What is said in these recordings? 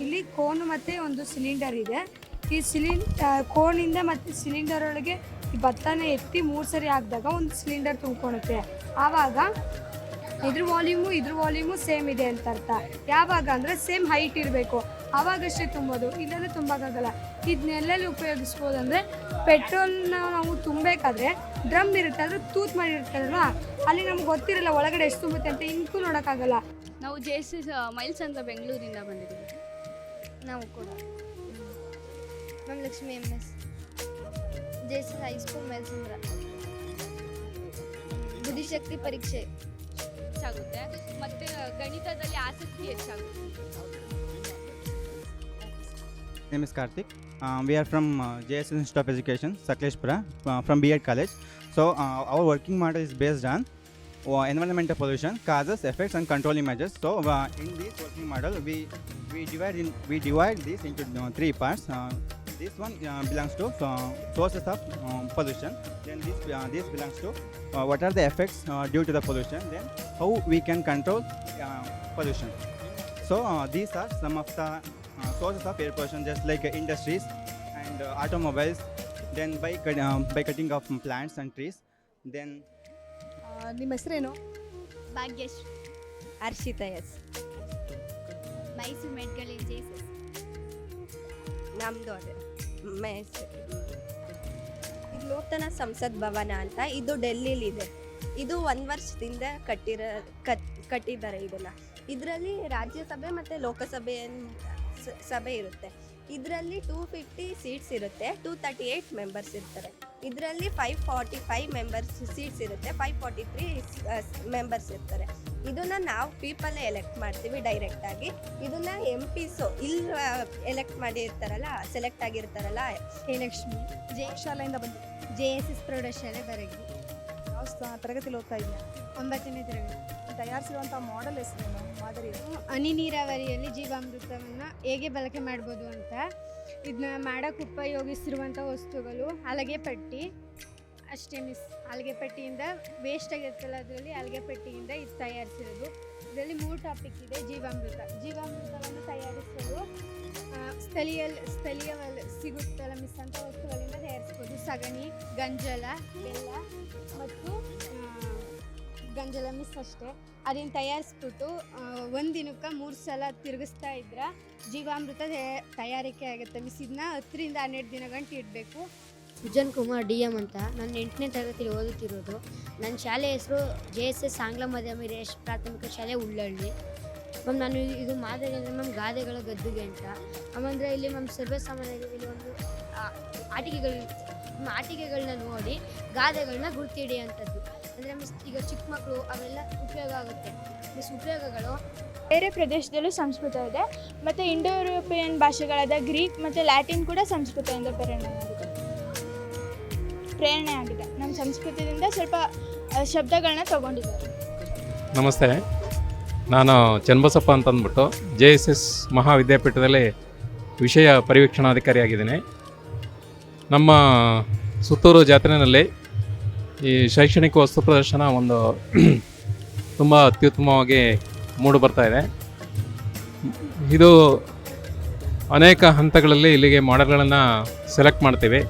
ಇಲ್ಲಿ ಕೋನ್ ಮತ್ತೆ ಒಂದು ಸಿಲಿಂಡರ್ ಇದೆ. ಈ ಸಿಲಿಂಡ್ ಕೋನಿಂದ ಮತ್ತೆ ಸಿಲಿಂಡರ್ ಒಳಗೆ ಭತ್ತನ ಎತ್ತಿ ಮೂರು ಸರಿ ಹಾಕಿದಾಗ ಒಂದು ಸಿಲಿಂಡರ್ ತುಂಬ್ಕೊಳುತ್ತೆ. ಆವಾಗ ಇದ್ರ ವಾಲ್ಯೂಮು ಇದ್ರ ವಾಲ್ಯೂಮು ಸೇಮ್ ಇದೆ ಅಂತ ಅರ್ಥ. ಯಾವಾಗ ಅಂದರೆ ಸೇಮ್ ಹೈಟ್ ಇರಬೇಕು. ಆವಾಗಷ್ಟೇ ತುಂಬೋದು. ಇಲ್ಲಾಂದರೆ ತುಂಬಕ್ಕಾಗಲ್ಲ. ಇದನ್ನೆಲ್ಲೆಲ್ಲಿ ಉಪಯೋಗಿಸ್ಬೋದು ಅಂದರೆ ಪೆಟ್ರೋಲ್ನ ನಾವು ತುಂಬಬೇಕಾದ್ರೆ ಡ್ರಮ್ ಇರುತ್ತೆ ಅದು ತೂತ್ ಮಾಡಿರ್ತಾರಲ್ವ ಅಲ್ಲಿ ನಮ್ಗೆ ಗೊತ್ತಿರಲ್ಲ ಒಳಗಡೆ ಎಷ್ಟು ತುಂಬುತ್ತೆ ಅಂತ ಇಂಕು ನೋಡೋಕ್ಕಾಗಲ್ಲ. ನಾವು ಜೆ ಎಸ್ ಎಸ್ ಮೈಲ್ಸ್ ಅಂತ ಬೆಂಗಳೂರಿಂದ ಬಂದಿದ್ದೀವಿ. ನಾವು ಕೂಡ. Ma'am Lakshmi M S J S high school ಮೇಲ್ಸಂದ್ರ ಬುದ್ಧಿಶಕ್ತಿ ಪರೀಕ್ಷೆ ಹೆಚ್ಚಾಗುತ್ತೆ ಮತ್ತು ಗಣಿತದಲ್ಲಿ ಆಸಕ್ತಿ ಹೆಚ್ಚಾಗುತ್ತೆ name is Karthik. Uh, we are from uh, JS Institute of Education, Sakleshpura, uh, from B.Ed College. So uh, our working model is based on uh, environmental pollution, causes, effects, and controlling measures. So uh, in this working model, we we divide in we divide this into uh, three parts. Uh, this one uh, belongs to uh, sources of um, pollution. Then this uh, this belongs to uh, what are the effects uh, due to the pollution. Then how we can control uh, pollution. So uh, these are some of the uh, sources of air pollution, just like uh, industries and uh, automobiles. Then by cut- um, by cutting off plants and trees. Then ನಿಮ್ಮ ಹೆಸರೇನು Bhagyashree Harshitha S Mysuru medical J S S ನಮ್ಮದು ಅದೇ ಇದು ನೂತನ ಸಂಸತ್ ಭವನ ಅಂತ ಇದು ಡೆಲ್ಲಿಲಿದೆ. ಇದು ಒಂದು ವರ್ಷದಿಂದ ಕಟ್ಟಿರೋ ಕಟ್ ಕಟ್ಟಿದ್ದಾರೆ ಇದನ್ನ. ಇದರಲ್ಲಿ ರಾಜ್ಯಸಭೆ ಮತ್ತು ಲೋಕಸಭೆ ಸಭೆ ಇರುತ್ತೆ. ಇದರಲ್ಲಿ ಟೂ ಫಿಫ್ಟಿ ಸೀಟ್ಸ್ ಇರುತ್ತೆ. ಟೂ ತರ್ಟಿ ಏಯ್ಟ್ ಮೆಂಬರ್ಸ್ ಇರ್ತಾರೆ. ಇದರಲ್ಲಿ five forty five members seats ಇರುತ್ತೆ ಫೈವ್ ಫಾರ್ಟಿ ತ್ರೀ ಮೆಂಬರ್ಸ್ ಇರ್ತಾರೆ. ಇದನ್ನ ನಾವು ಪೀಪಲ್ಲೇ ಎಲೆಕ್ಟ್ ಮಾಡ್ತೀವಿ ಡೈರೆಕ್ಟಾಗಿ ಇದನ್ನ ಎಂ ಪಿಸು ಇಲ್ಲಿ ಎಲೆಕ್ಟ್ ಮಾಡಿರ್ತಾರಲ್ಲ ಸೆಲೆಕ್ಟ್ ಆಗಿರ್ತಾರಲ್ಲ ಲಕ್ಷ್ಮಿ ಜೆ ಶಾಲೆಯಿಂದ ಬಂದು. ಜೆ ಎಸ್ ಎಸ್ ಪ್ರೌಢಶಾಲೆ ಬರಗಿ ಸ- ತರಗತಿಲಿ ಹೋಗ್ತಾ ಇದೆಯಾ ಒಂಬತ್ತನೇ ತರಗತಿ. ತಯಾರಿಸಿರುವಂಥ ಮಾಡೆಲ್ ಹೆಸರೇನು? ಮಾದರಿ. ಹನಿ ನೀರಾವರಿಯಲ್ಲಿ ಜೀವಾಮೃತವನ್ನು ಹೇಗೆ ಬಳಕೆ ಮಾಡ್ಬೋದು ಅಂತ ಇದನ್ನ ಮಾಡೋಕ್ಕೆ ಉಪಯೋಗಿಸಿರುವಂಥ ವಸ್ತುಗಳು ಅಲಗೆ ಪಟ್ಟಿ. ಅಷ್ಟೇ ಮಿಸ್ ಹಲಗೆ ಪಟ್ಟಿಯಿಂದ ವೇಸ್ಟ್ ಆಗಿರ್ತಲ್ಲ ಅದರಲ್ಲಿ ಹಲಗೆ ಪಟ್ಟಿಯಿಂದ ಇದು ತಯಾರಿಸಿರೋದು. ಇದರಲ್ಲಿ ಮೂರು ಟಾಪಿಕ್ ಇದೆ, ಜೀವಾಮೃತ. ಜೀವಾಮೃತವನ್ನು ತಯಾರಿಸಲು ಸ್ಥಳೀಯ ಸ್ಥಳೀಯ ಸಿಗುತ್ತಲ್ಲ ಮಿಸ್ ಅಂತ ವಸ್ತುಗಳಿಂದ ತಯಾರಿಸ್ಬೋದು. ಸಗಣಿ, ಗಂಜಲ, ಬೆಲ್ಲ ಮತ್ತು ಗಂಜಲ ಮಿಸ್ ಅಷ್ಟೇ. ಅದನ್ನು ತಯಾರಿಸ್ಬಿಟ್ಟು ಒಂದು ದಿನಕ್ಕೆ ಮೂರು ಸಲ ತಿರುಗಿಸ್ತಾ ಇದ್ರೆ ಜೀವಾಮೃತ ತಯಾ- ತಯಾರಿಕೆ ಆಗುತ್ತೆ ಮಿಸ್ ಇದನ್ನ ಹತ್ತರಿಂದ ಹನ್ನೆರಡು ದಿನ ಗಂಟೆ ಇಡಬೇಕು. ಸುಜನ್ ಕುಮಾರ್ ಡಿ ಎಂ ಅಂತ, ನಾನು ಎಂಟನೇ ತರಗತಿ ಓದುತ್ತಿರೋದು. ನನ್ನ ಶಾಲೆ ಹೆಸರು ಜೆ ಎಸ್ ಎಸ್ ಆಂಗ್ಲ ಮಾಧ್ಯಮ ರೇಷ್ ಪ್ರಾಥಮಿಕ ಶಾಲೆ ಉಳ್ಳಳ್ಳಿ ಮ್ಯಾಮ್, ನಾನು ಇದು ಮಾದರಿ ಅಂದರೆ ಮ್ಯಾಮ್ ಗಾದೆಗಳ ಗದ್ದುಗೆ ಅಂತ. ಆಮೇಲೆ ಇಲ್ಲಿ ಮ್ಯಾಮ್ ಸರ್ವೇ ಸಾಮಾನ್ಯವಾಗಿ ಇಲ್ಲಿ ಒಂದು ಆಟಿಕೆಗಳು ಆಟಿಕೆಗಳನ್ನ ನೋಡಿ ಗಾದೆಗಳನ್ನ ಗುರ್ತಿಡಿ ಅಂಥದ್ದು ಅಂದರೆ ಮಿಸ್ ಈಗ ಚಿಕ್ಕ ಮಕ್ಕಳು ಅವೆಲ್ಲ ಉಪಯೋಗ ಆಗುತ್ತೆ. ಮಿಸ್ ಉಪಯೋಗಗಳು? ಬೇರೆ ಪ್ರದೇಶದಲ್ಲೂ ಸಂಸ್ಕೃತ ಇದೆ. ಮತ್ತು ಇಂಡೋ ಯುರೋಪಿಯನ್ ಭಾಷೆಗಳಾದ ಗ್ರೀಕ್ ಮತ್ತು ಲ್ಯಾಟಿನ್ ಕೂಡ ಸಂಸ್ಕೃತದಿಂದ ಪ್ರೇರಣೆ ಆಗಿದೆ. ಪ್ರೇರಣೆ ಆಗಿದೆ. ನಮ್ಮ ಸಂಸ್ಕೃತದಿಂದ ಸ್ವಲ್ಪ ಶಬ್ದಗಳನ್ನ ತಗೊಂಡಿದ್ದಾರೆ. ನಮಸ್ತೆ. ನಾನು ಚನ್ನಬಸಪ್ಪ ಅಂತಂದ್ಬಿಟ್ಟು ಜೆ ಎಸ್ ಎಸ್ ಮಹಾವಿದ್ಯಾಪೀಠದಲ್ಲಿ ವಿಷಯ ಪರಿವೀಕ್ಷಣಾಧಿಕಾರಿಯಾಗಿದ್ದೀನಿ. ನಮ್ಮ ಸುತ್ತೂರು ಜಾತ್ರೆಯಲ್ಲಿ ಈ ಶೈಕ್ಷಣಿಕ ವಸ್ತು ಪ್ರದರ್ಶನ ಒಂದು ತುಂಬ ಅತ್ಯುತ್ತಮವಾಗಿ ಮೂಡು ಬರ್ತಾ ಇದೆ. ಇದು ಅನೇಕ ಹಂತಗಳಲ್ಲಿ ಇಲ್ಲಿಗೆ ಮಾಡೆಲ್ಗಳನ್ನು ಸೆಲೆಕ್ಟ್ ಮಾಡ್ತೀವಿ.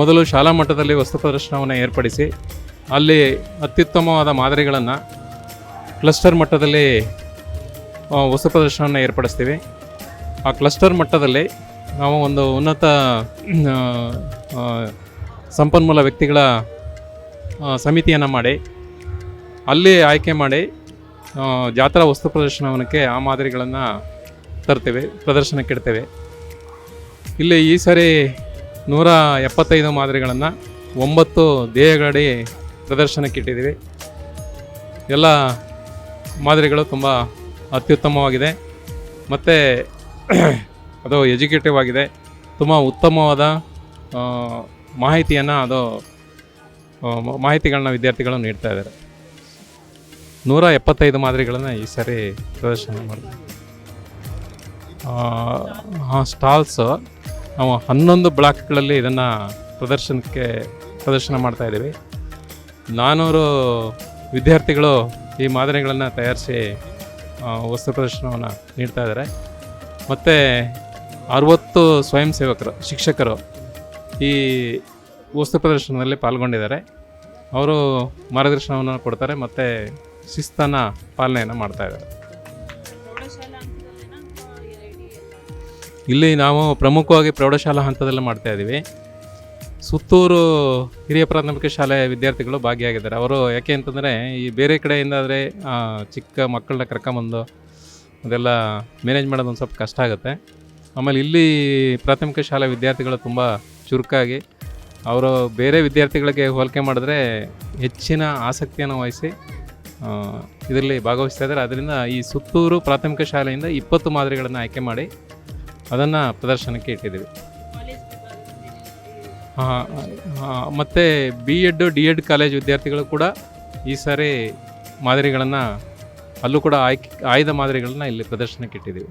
ಮೊದಲು ಶಾಲಾ ಮಟ್ಟದಲ್ಲಿ ವಸ್ತು ಪ್ರದರ್ಶನವನ್ನು ಏರ್ಪಡಿಸಿ, ಅಲ್ಲಿ ಅತ್ಯುತ್ತಮವಾದ ಮಾದರಿಗಳನ್ನು ಕ್ಲಸ್ಟರ್ ಮಟ್ಟದಲ್ಲಿ ವಸ್ತು ಪ್ರದರ್ಶನವನ್ನು ಏರ್ಪಡಿಸ್ತೀವಿ. ಆ ಕ್ಲಸ್ಟರ್ ಮಟ್ಟದಲ್ಲಿ ನಾವು ಒಂದು ಉನ್ನತ ಸಂಪನ್ಮೂಲ ವ್ಯಕ್ತಿಗಳ ಸಮಿತಿಯನ್ನು ಮಾಡಿ, ಅಲ್ಲಿ ಆಯ್ಕೆ ಮಾಡಿ ಜಾತ್ರಾ ವಸ್ತು ಪ್ರದರ್ಶನವನ್ನಕ್ಕೆ ಆ ಮಾದರಿಗಳನ್ನು ತರ್ತೇವೆ, ಪ್ರದರ್ಶನಕ್ಕೆ ಇಡ್ತೇವೆ. ಇಲ್ಲಿ ಈ ಸರಿ ನೂರ ಎಪ್ಪತ್ತೈದು ಮಾದರಿಗಳನ್ನು ಒಂಬತ್ತು ದೇಹಗಳಡಿ ಪ್ರದರ್ಶನಕ್ಕೆ ಇಟ್ಟಿದ್ದೀವಿ. ಎಲ್ಲ ಮಾದರಿಗಳು ತುಂಬ ಅತ್ಯುತ್ತಮವಾಗಿದೆ. ಮತ್ತು ಅದು ಎಜುಕೇಟಿವ್ ಆಗಿದೆ. ತುಂಬ ಉತ್ತಮವಾದ ಮಾಹಿತಿಯನ್ನು ಅದು ಮಾಹಿತಿಗಳನ್ನ ವಿದ್ಯಾರ್ಥಿಗಳು ನೀಡ್ತಾ ಇದ್ದಾರೆ ನೂರ ಎಪ್ಪತ್ತೈದು ಮಾದರಿಗಳನ್ನು ಈ ಸರಿ ಪ್ರದರ್ಶನ ಮಾಡಿದೆ ಹಾಂ ಸ್ಟಾಲ್ಸು ನಾವು ಹನ್ನೊಂದು ಬ್ಲಾಕ್ಗಳಲ್ಲಿ ಇದನ್ನು ಪ್ರದರ್ಶನಕ್ಕೆ ಪ್ರದರ್ಶನ ಮಾಡ್ತಾ ಇದ್ದೀವಿ. ನಾನ್ನೂರು ವಿದ್ಯಾರ್ಥಿಗಳು ಈ ಮಾದರಿಗಳನ್ನು ತಯಾರಿಸಿ ಆ, ವಸ್ತು ಪ್ರದರ್ಶನವನ್ನು ನೀಡ್ತಾ ಇದ್ದಾರೆ ಮತ್ತು ಅರುವತ್ತು ಸ್ವಯಂ ಸೇವಕರು ಶಿಕ್ಷಕರು ಈ ವಸ್ತು ಪ್ರದರ್ಶನದಲ್ಲಿ ಪಾಲ್ಗೊಂಡಿದ್ದಾರೆ. ಅವರು ಮಾರ್ಗದರ್ಶನವನ್ನು ಕೊಡ್ತಾರೆ ಮತ್ತು ಶಿಸ್ತನ್ನು ಪಾಲನೆಯನ್ನು ಮಾಡ್ತಾ ಇದ್ದಾರೆ. ಇಲ್ಲಿ ನಾವು ಪ್ರಮುಖವಾಗಿ ಪ್ರೌಢಶಾಲಾ ಹಂತದಲ್ಲಿ ಮಾಡ್ತಾ ಇದ್ದೀವಿ ಸುತ್ತೂರು ಹಿರಿಯ ಪ್ರಾಥಮಿಕ ಶಾಲೆಯ ವಿದ್ಯಾರ್ಥಿಗಳು ಭಾಗಿಯಾಗಿದ್ದಾರೆ. ಅವರು ಯಾಕೆ ಅಂತಂದರೆ ಈ ಬೇರೆ ಕಡೆಯಿಂದ ಆದರೆ ಚಿಕ್ಕ ಮಕ್ಕಳನ್ನ ಕರ್ಕೊಂಬಂದು ಅದೆಲ್ಲ ಮ್ಯಾನೇಜ್ ಮಾಡೋದು ಒಂದು ಸ್ವಲ್ಪ ಕಷ್ಟ ಆಗುತ್ತೆ. ಆಮೇಲೆ ಇಲ್ಲಿ ಪ್ರಾಥಮಿಕ ಶಾಲೆ ವಿದ್ಯಾರ್ಥಿಗಳು ತುಂಬ ಚುರುಕಾಗಿ ಅವರು ಬೇರೆ ವಿದ್ಯಾರ್ಥಿಗಳಿಗೆ ಹೋಲಿಕೆ ಮಾಡಿದ್ರೆ ಹೆಚ್ಚಿನ ಆಸಕ್ತಿಯನ್ನು ವಹಿಸಿ ಇದರಲ್ಲಿ ಭಾಗವಹಿಸ್ತಾ ಇದ್ದಾರೆ. ಅದರಿಂದ ಈ ಸುತ್ತೂರು ಪ್ರಾಥಮಿಕ ಶಾಲೆಯಿಂದ ಇಪ್ಪತ್ತು ಮಾದರಿಗಳನ್ನು ಆಯ್ಕೆ ಮಾಡಿ ಅದನ್ನು ಪ್ರದರ್ಶನಕ್ಕೆ ಇಟ್ಟಿದ್ದೀವಿ. ಮತ್ತು B Ed D Ed college ವಿದ್ಯಾರ್ಥಿಗಳು ಕೂಡ ಈ ಸಾರಿ ಮಾದರಿಗಳನ್ನು, ಅಲ್ಲೂ ಕೂಡ ಆಯ್ಕೆ, ಆಯ್ದ ಮಾದರಿಗಳನ್ನ ಇಲ್ಲಿ ಪ್ರದರ್ಶನಕ್ಕೆ ಇಟ್ಟಿದ್ದೀವಿ.